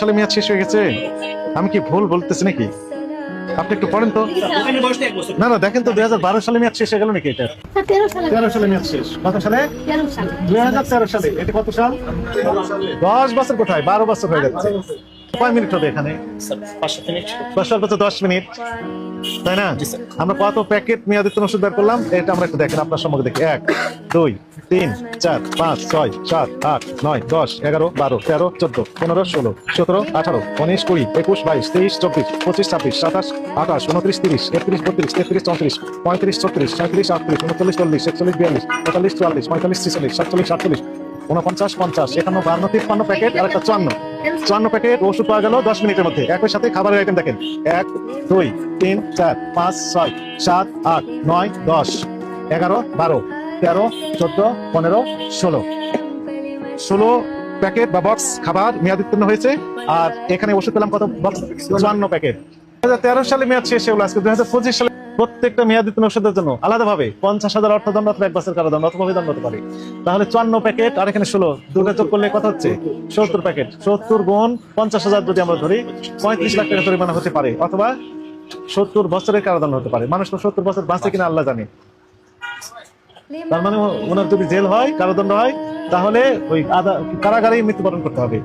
সালে মেয়াদ শেষ হয়ে গেছে। আমি কি ভুল বলতেছি নাকি? আপনি একটু পড়েন তো। না না দেখেন তো দুই হাজার বারো সালে মেয়াদ শেষ হয়ে গেল নাকি এটা? তেরো সালে। মেয়াদ শেষ। কত সালে? সালে। দুই হাজার তেরো সালে। এটা কত সাল? দশ বছর কোথায়? বারো বছর হয়ে যাচ্ছে কয় মিনিট হবে এখানে? পাঁচশো মিনিট। দশ মিনিট। তাই না? আমরা কত প্যাকেট মেয়াদিত ওষুধ বের করলাম? এটা আমরা একটু দেখেন আপনার সম্মুখে দেখি। এক দুই তিন চার পাঁচ ছয় সাত আট নয় দশ এগারো বারো তেরো চোদ্দ পনেরো ষোলো সতেরো আঠারো উনিশ কুড়ি একুশ বাইশ তেইশ চব্বিশ পঁচিশ ছাব্বিশ সাতাশ আঠাশ উনত্রিশ তিরিশ একত্রিশ বত্রিশ তেত্রিশ চৌত্রিশ পঁয়ত্রিশ ছত্রিশ সাঁত্রিশ আটত্রিশ উনচল্লিশ চল্লিশ একচল্লিশ বিয়াল্লিশ পঁয়তাল্লিশ চুয়াল্লিশ পঁয়তাল্লিশ ছিচল্লিশ সাতচল্লিশ আটচল্লিশ উনপঞ্চাশ পঞ্চাশ একান্ন বান্ন তিপ্পান্ন প্যাকেট আর একটা চুয়ান্ন। চুয়ান্ন প্যাকেট ওষুধ পাওয়া গেল দশ মিনিটের মধ্যে। একই সাথে খাবারের আইটেম দেখেন। এক, দুই, তিন, চার, পাঁচ, ছয়, সাত, আট, নয়, দশ, এগারো, বারো, তেরো, চোদ্দ, পনেরো, ষোলো। ষোলো প্যাকেট বা বক্স খাবার মেয়াদ উত্তীর্ণ হয়েছে। আর এখানে ওষুধ পেলাম কত? বক্স চুয়ান্ন প্যাকেট। দু হাজার তেরো সালে মেয়াদ শেষ হলো আজকে দুই হাজার পঁচিশ সালে প্রত্যেকটা মেয়াদ উত্তীর্ণ ওষুধের জন্য আলাদাভাবে পঞ্চাশ হাজার অর্থদণ্ড অথবা এক বছর কারাদণ্ড অথবা অভিদণ্ড হতে পারে। তাহলে চুয়ান্ন প্যাকেট, আর এখানে ষোলো, দুটো যোগ করলে কথা হচ্ছে? সত্তর প্যাকেট। সত্তর গুণ পঞ্চাশ হাজার যদি আমরা ধরি, পঁয়ত্রিশ লাখ টাকা জরিমানা হতে পারে, অথবা সত্তর বছরের কারাদণ্ড হতে পারে। মানুষ তো সত্তর বছর বাঁচে কিনা আল্লাহ জানে। তার মানে ওনার যদি জেল হয় কারাদণ্ড হয়, তাহলে ওই কারাগারেই মৃত্যুবরণ করতে হবে।